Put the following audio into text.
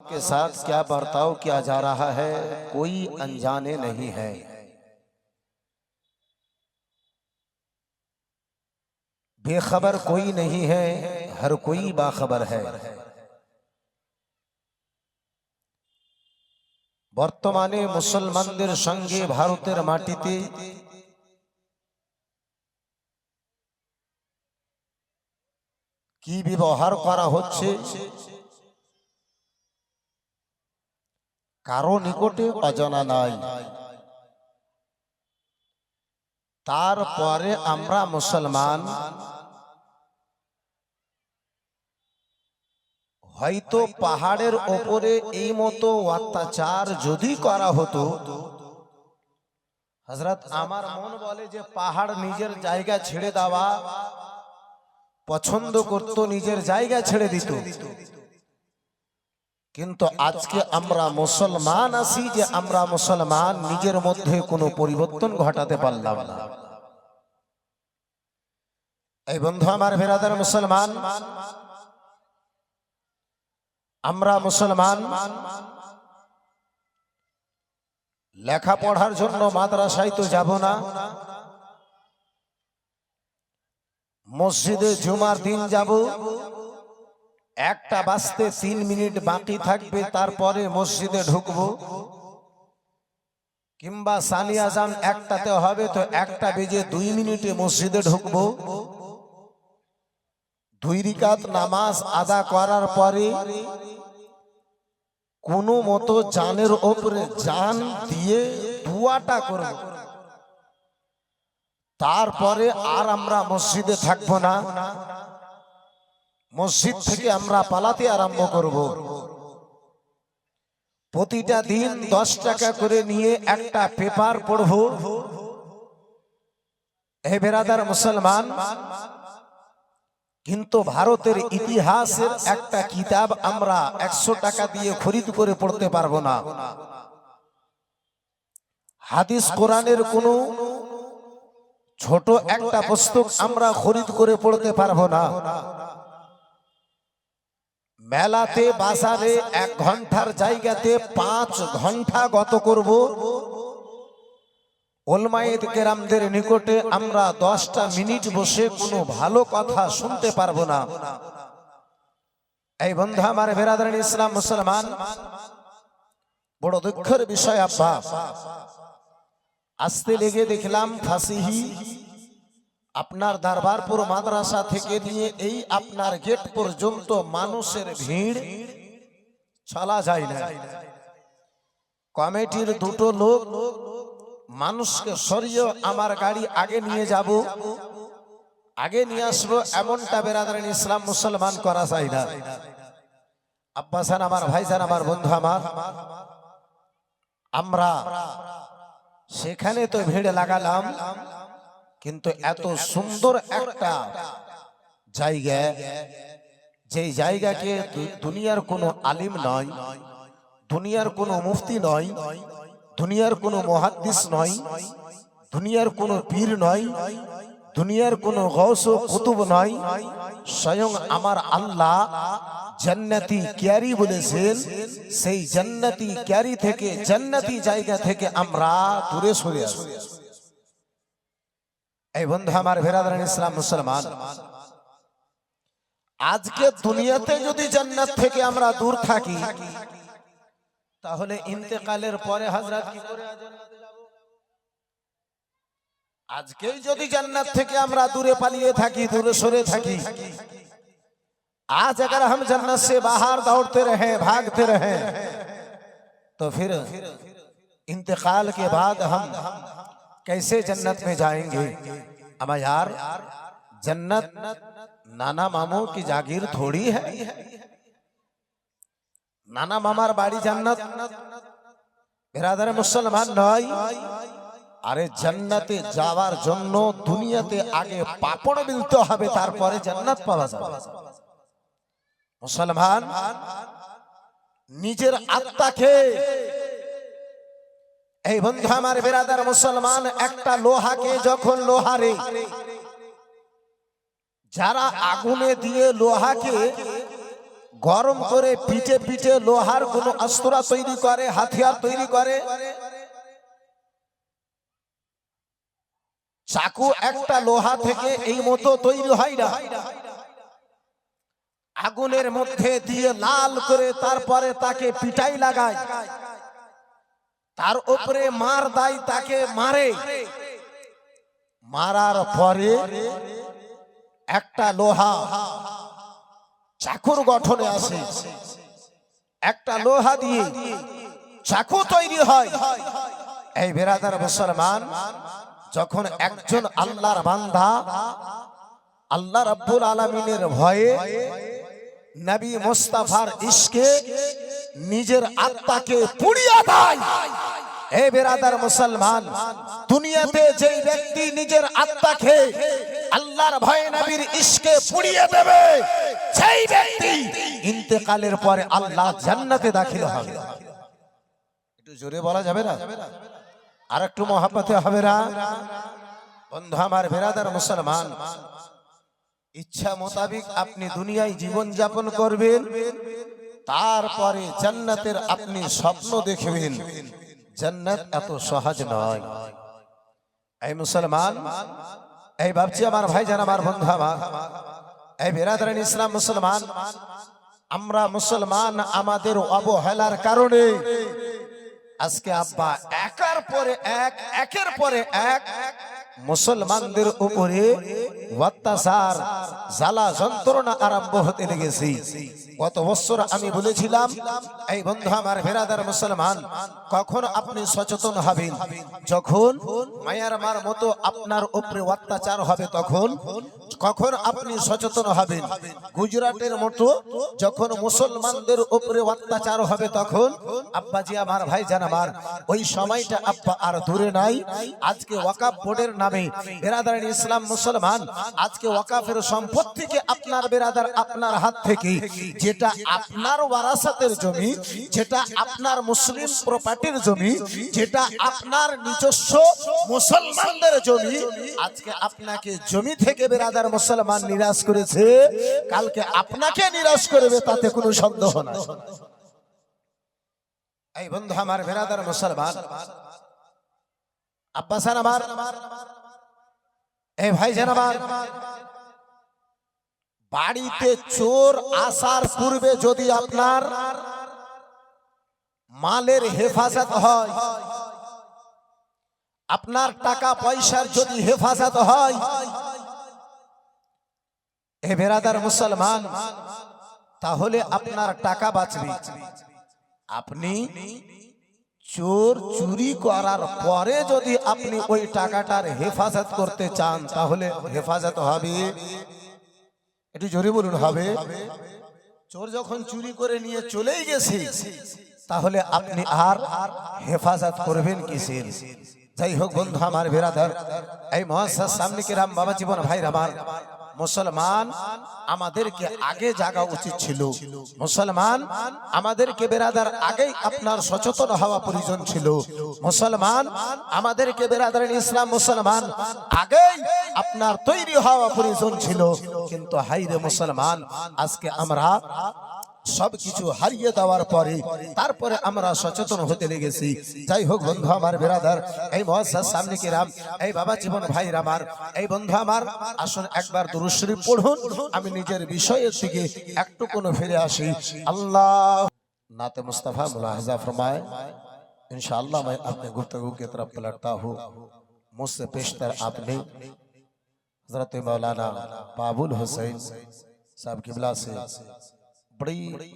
के साथ क्या बर्ताव किया जा रहा है कोई अनजाने नहीं है बेखबर कोई नहीं है हर कोई बाखबर है বর্তমানে মুসলমানদের সঙ্গে ভারতের মাটিতে কি ব্যবহার করা হচ্ছে কারও নিকটে অজানা নাই। তারপরে আমরা মুসলমান। হয়তো পাহাড়ের ওপরে এই মতো অত্যাচার যদি করা হতো। হজরত আমার মন বলে যে পাহাড় নিজের জায়গা ছেড়ে দেওয়া পছন্দ করত নিজের জায়গা ছেড়ে দিত। কিন্তু আজকে আমরা মুসলমান আছি যে আমরা মুসলমান নিজের মধ্যে কোনো পরিবর্তন ঘটাতে পারলাম না। এই বন্ধু আমার ভেরাদার মুসলমান আমরা মুসলমান লেখাপড়ার জন্য মাদ্রাসায় তো যাব না। মসজিদে জুমার দিন যাব। একটা বাজতে তিন মিনিট বাকি থাকবে তারপরে মসজিদে ঢুকবো। কিংবা সানি আজান একটাতে হবে তো একটা বেজে দুই মিনিটে মসজিদে ঢুকবো। দুই রিকাত নামাজ আদা করার পরে কোনো মতো জানের ওপরে জান দিয়ে দুয়াটা করব। তারপরে আর আমরা মসজিদে থাকব না। মসজিদ থেকে আমরা পালাতে আরম্ভ করব। প্রতিটা দিন দশ টাকা করে নিয়ে একটা পেপার পড়ব। হে বেরাদার মুসলমান, কিন্তু ভারতের ইতিহাসের একটা কিতাব আমরা একশো টাকা দিয়ে খরিদ করে পড়তে পারব না। হাদিস কোরআনের কোনো ছোট একটা পুস্তক আমরা খরিদ করে পড়তে পারব না। মেলাতে বাজারে এক ঘণ্টার জায়গাতে পাঁচ ঘণ্টা গত করব। ওলমায়েদ কেরামদের নিকটে আমরা দশটা মিনিট বসে কোনো ভালো কথা শুনতে পারব না। এই বন্ধু আমার বেরাদার ইসলাম মুসলমান বড় দুঃখের বিষয় আব্বা। আসতে লেগে দেখলাম ফাঁসিহি। আপনার দরবারপুর মাদ্রাসা থেকে নিয়ে এই আপনার গেট পর্যন্ত মানুষের ভিড় চলা যায় না। কমিটির দুটো লোক, মানুষকে সরিয়ে আমার গাড়ি আগে নিয়ে যাব। আগে নিয়ে আসব এমনটা বেরাদারেন ইসলাম মুসলমান করা যায় না। আব্বাসান আমার ভাইজান আমার বন্ধু আমার, আমরা সেখানে তো ভিড় লাগালাম। কিন্তু এত সুন্দর একটা জায়গা যেই জায়গাকে দুনিয়ার কোনো আলিম নয় দুনিয়ার কোনো মুফতি নয় দুনিয়ার কোনো মহাদ্দিস নয় দুনিয়ার কোনো পীর নয় দুনিয়ার কোনো গৌস কুতুব নয় স্বয়ং আমার আল্লাহ জান্নাতি ক্যারি বলেছেন সেই জান্নাতি ক্যারি থেকে জান্নাতি জায়গা থেকে আমরা দূরে সরে আসি এই বন্ধু আমার ভেরাদান ইসলাম মুসলমান আজকে দুনিয়াতে যদি জান্নাত থেকে আমরা দূর থাকি তাহলে ইন্তেকালের পরে হাজরাত কি করে জান্নাতে যাব আজকেই যদি জান্নাত থেকে আমরা দূরে পালিয়ে থাকি দূরে সরে থাকি आज अगर हम जन्नत से बाहर दौड़ते रहे भागते रहे तो फिर इंतकाल के बाद हम कैसे जन्नत में जाएंगे अमा यार जन्नत नाना मामू की जागीर थोड़ी है নানা মামার বাড়ি জান্নাত বেরাদারে মুসলমান নয় আরে জান্নাতে যাওয়ার জন্য দুনিয়াতে আগে পাপড় মিলতে হবে তারপরে জান্নাত পাওয়া যাবে মুসলমান নিজের আত্মাকে এই বন্ধু আমার বেরাদার মুসলমান, একটা লোহাকে যখন লোহারে, যারা আগুনে দিয়ে লোহাকে গরম করে পিঠে পিঠে লোহার কোন অস্ত্রা তৈরি করে, হাতিয়ার তৈরি করে, চাকু একটা লোহা থেকে এই মতো তৈরি হয় না। আগুনের মধ্যে দিয়ে লাল করে তারপরে তাকে পিটাই লাগায়। তার উপরে মার দেয় তাকে মারে। মারার পরে একটা লোহা চাকুর গঠনে আসে। একটা লোহা দিয়ে চাকু তৈরি হয়। এই বেরাদার মুসলমান, যখন একজন আল্লাহর বান্ধা আল্লাহ রাব্বুল আলামিনের ভয়ে নবী মুস্তাফার ইশকে নিজের আত্মাকে পুড়িয়ে দেয়। হে বেরাদার মুসলমান, দুনিয়াতে যে ব্যক্তি নিজের আত্মাকে আল্লাহর ভয়ে নবীর ইশকে পুড়িয়ে দেবে, সেই ব্যক্তি ইন্তেকালের পরে আল্লাহ জান্নাতে দাখিল হবে। একটু জোরে বলা যাবে না? আর একটু মহাপতে হবে না? বন্ধু আমার বেরাদার মুসলমান, ইচ্ছা মোতাবিক আপনি দুনিয়ায় জীবন যাপন করবেন, তারপরে জান্নাতের আপনি স্বপ্ন দেখবেন। জান্নাত এত সহজ নয়। এই মুসলমান এই ভাবছি আমার ভাই জান আমার বন্ধু আমার। এই বেরাদারান ইসলাম মুসলমান আমরা মুসলমান আমাদের অবহেলার কারণে আজকে আব্বা একার পরে এক একের পরে এক মুসলমানদের উপরে অত্যাচার জ্বালা যন্ত্রণা আরম্ভ হতে গত আমি বলেছিলাম, এই আমার মুসলমান, কখন আপনি সচেতন হবেন? যখন মায়ারমার মতো আপনার উপরে অত্যাচার হবে তখন, কখন আপনি সচেতন হবেন? গুজরাটের মতো যখন মুসলমানদের উপরে অত্যাচার হবে তখন, আব্বাজি আমার ভাই জান আমার, ওই সময়টা আব্বা আর দূরে নাই। আজকে ওয়াকাফ বোর্ডের নামে বেরাদার ইসলাম মুসলমান আজকে ওয়াকাফের সম্পত্তিকে আপনার বেরাদার আপনার হাত থেকে যেটা আপনার ওয়ারাসাতের জমি, যেটা আপনার মুসলিম প্রপার্টির জমি, যেটা আপনার নিজস্ব মুসলমানদের জমি, আজকে আপনাকে জমি থেকে বেরাদার মুসলমান নিরাশ করেছে। কালকে আপনাকে নিরাশ করবে, তাতে কোনো সন্দেহ নাই। এই বন্ধু আমার বেরাদার মুসলমান আব্বাসান আমার এই ভাই আমার বাড়িতে চোর আসার পূর্বে যদি আপনার মালের হেফাজত হয়, আপনার টাকা পয়সার যদি হেফাজত হয়, এ বেরাদার মুসলমান, তাহলে আপনার টাকা বাঁচবে। আপনি চোর চুরি করার পরে যদি আপনি ওই টাকাটার হেফাজত করতে চান, তাহলে হেফাজত হবে। একটু জোরে বলুন, হবে। চোর যখন চুরি করে নিয়ে চলেই গেছে, তাহলে আপনি আর হেফাজত করবেন কিসের? যাই হোক বন্ধু, আমার বেরাদার, এই মহাসার সামনে কিরাম বাবা জীবন, ভাই আমার মুসলমান আমাদেরকে আগে জাগা উচিত ছিল। মুসলমান আমাদেরকে বেরাদার আগেই আপনার সচেতন হওয়া প্রয়োজন ছিল। মুসলমান আমাদেরকে বেরাদার ইসলাম মুসলমান আগেই আপনার তৈরি হওয়া প্রয়োজন ছিল। কিন্তু হাইরে মুসলমান, আজকে আমরা সবকিছু হারিয়ে দেওয়ার পরে তারপরে আমরা সচেতন হতে লেগেছি যাই হোক বন্ধু আমার বেরাদার এই মহাসার সামনে কিরাম এই বাবা জীবন ভাই আমার এই বন্ধু আমার আসুন একবার দুরুশ্রী পড়ুন আমি নিজের বিষয়ের দিকে একটু কোনো ফিরে আসি আল্লাহ नाते मुस्तफ़ा मुलाहजा फरमाए इंशाअल्लाह मैं अपने गुफ्तगू की तरफ पलटता हूँ मुझसे पेशतर आपने हजरत मौलाना बाबुल हुसैन साहब किबला से बड़ी